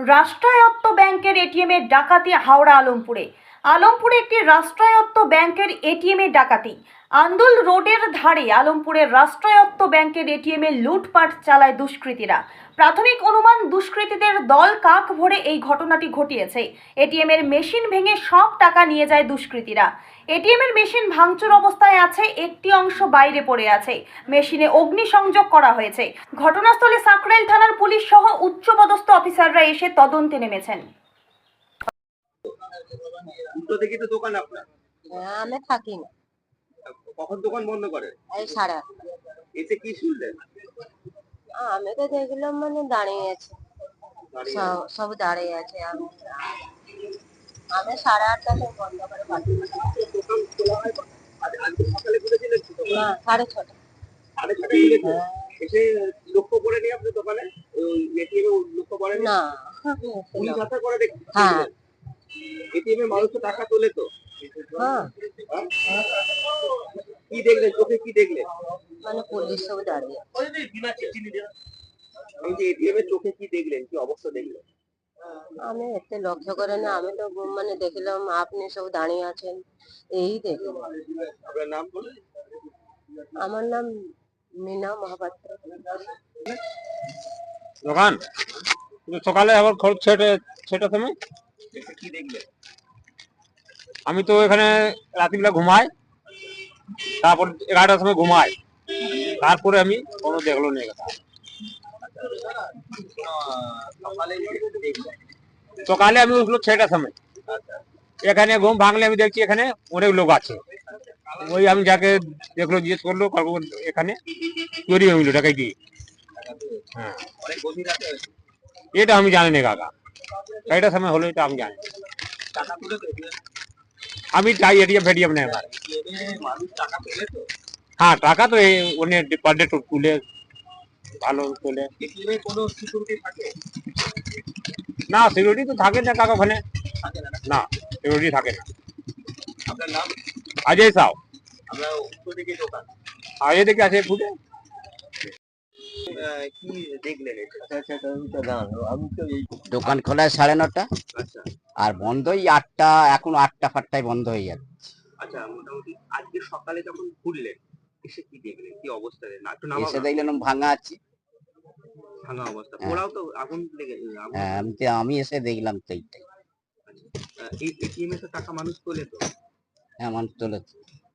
রাষ্ট্রায়ত্ত ব্যাংকের এটিএমে ডাকাতি হাওড়া আলমপুরে। আলমপুরে একটি রাষ্ট্রায়ত্ত ব্যাংকের এটিএমে ডাকাতি। আন্দুল রোডের ধারে আলমপুরের রাষ্ট্রায়ত্ত ব্যাংকের এটিএমে লুটপাট চালায় দুষ্কৃতীরা। প্রাথমিক অনুমান, দুষ্কৃতীদের দল কাক ভরে এই ঘটনাটি ঘটিয়েছে। এটিএম এর মেশিন ভেঙে সব টাকা নিয়ে যায় দুষ্কৃতীরা। এটিএম এর মেশিন ভাঙচুর অবস্থায় আছে, একটি অংশ বাইরে পড়ে আছে। মেশিনে অগ্নিসংযোগ করা হয়েছে। ঘটনাস্থলে সাকরাইল থানার পুলিশ সহ উচ্চপদস্থ অফিসাররা এসে তদন্তে নেমেছেন। দোকান আপনার? হ্যাঁ, আমি থাকি। না কখন দোকান বন্ধ করে? এই সাড়ে আটটা। এসে কি শুনলেন? আমি তো দেখলাম মানে দাঁড়িয়ে আছে। সব সব দাঁড়িয়ে আছে। আমি আমি সাড়ে আটটাতে বন্ধ করে হয়? না সাড়ে ছটা। সাড়ে হ্যাঁ। এসে লক্ষ্য করে নিয়ে আপনার দোকানে? এটিএম এ লক্ষ্য করেন না। পুলিশ হাতে করে দেখি হ্যাঁ। এটিএম এ মানুষ টাকা তোলে তো। হ্যাঁ? কি দেখলেন? চোখে কি দেখলেন? মানে পুলিশ সব দাঁড়িয়ে। আমি যে এটিএম এর চোখে কি দেখলেন? কি অবস্থা দেখলেন? আমি এতে লক্ষ্য করে না। আমি তো মানে দেখলাম আপনি সব দাঁড়িয়ে আছেন। এই দেখলাম আপনার নাম বলুন। আমার নাম দোকান সকালে আবার খরচ ছেটে ছেটার সময় কি দেখলেন আমি তো এখানে রাত্রিবেলা ঘুমাই, তারপর এগারোটার সময় ঘুমাই। তারপরে আমি কোনো দেখল নেই কথা সকালে আমি উঠল ছয়টার সময়। এখানে ঘুম ভাঙলে আমি দেখছি এখানে অনেক লোক আছে। ওই আমি যাকে দেখল, জিজ্ঞেস করল এখানে। চুরি হয়ে গেলো টাকাই দিয়ে হ্যাঁ। এটা আমি জানি না কাকা। ছয়টার সময় হলো, এটা আমি জানি আমি চাই এটিএম, ফেটিএম নেই আমার। হ্যাঁ টাকা তো অনেক পার ডে তুলে, ভালো তোলে। না সিকিউরিটি তো থাকে না কাকা ওখানে? না সিকিউরিটি থাকে না। আপনার নাম অজয় সাউ আমরা উত্তর দিকে দোকান থেকে আছে ফুটে দোকান খোলা সাড়ে নটা আর বন্ধ বন্ধই আটটা এখন আটটা ফাটটায় বন্ধ হয়ে যাচ্ছে আচ্ছা মোটামুটি আজকে সকালে যখন ঘুরলেন এসে কি দেখলেন কি অবস্থা এসে দেখলেন ভাঙা আছে ভাঙা অবস্থা হ্যাঁ। ওরাও তো আগুন লেগে হ্যাঁ, আমি আমি এসে দেখলাম তো এইটাই এটিএম এ তো টাকা মানুষ তোলে তো হ্যাঁ তোলে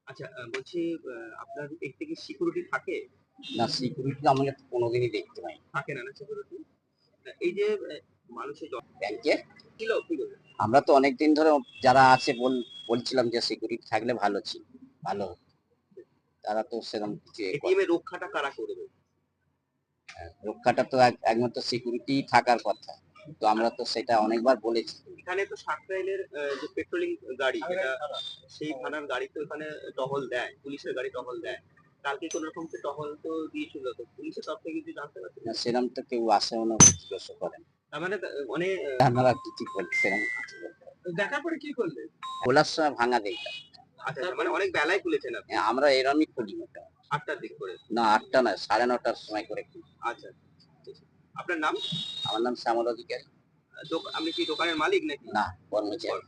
আচ্ছা বলছি আপনার এর থেকে সিকিউরিটি থাকে? না সিকিউরিটি আমাকে কোনোদিনই দেখতে পাই থাকে না না সিকিউরিটি এই যে মানুষের ব্যাংকে ছিল আমরা তো অনেকদিন ধরে যারা আছে বল বলছিলাম যে সিকিউরিটি থাকলে ভালো ছিল ভালো তারা তো সেরকম কিছু এ এটিএম এর রক্ষাটা কারা করবে? রক্ষাটা তো এক- একমাত্র সিকিউরিটি থাকার কথা। তো আমরা তো সেটা অনেকবার বলেছি। এখানে তো সাকরাইলের যে পেট্রোলিং গাড়ি এটা সেই থানার গাড়ি তো এখানে টহল দেয় পুলিশের গাড়ি টহল দেয়। কালকে কোন রকম তো টহল তো দিয়েছিল তো পুলিশের তরফ থেকে কিছু জানতে পারছেন? না, সেরকম তো কেউ আসেও না জিজ্ঞাসা করেন মানে তা- মানে আমরা কিছু বলছি সেরকম কিছু বলতে পারি না। দেখার পরে কি করলে? খোলার সময় ভাঙা দেখলাম আচ্ছা মানে অনেক বেলায় খুলেছেন আপনি? হ্যাঁ, আমরা এরমই খুলি মোটা আটটার দিক করে? না আটটা না সাড়ে নটার সময় করে খুলি। আচ্ছা আপনার নাম? আমার নাম শ্যামল অধিকারী। আপনি কি দোকানের মালিক নাকি? না কর্মচারী।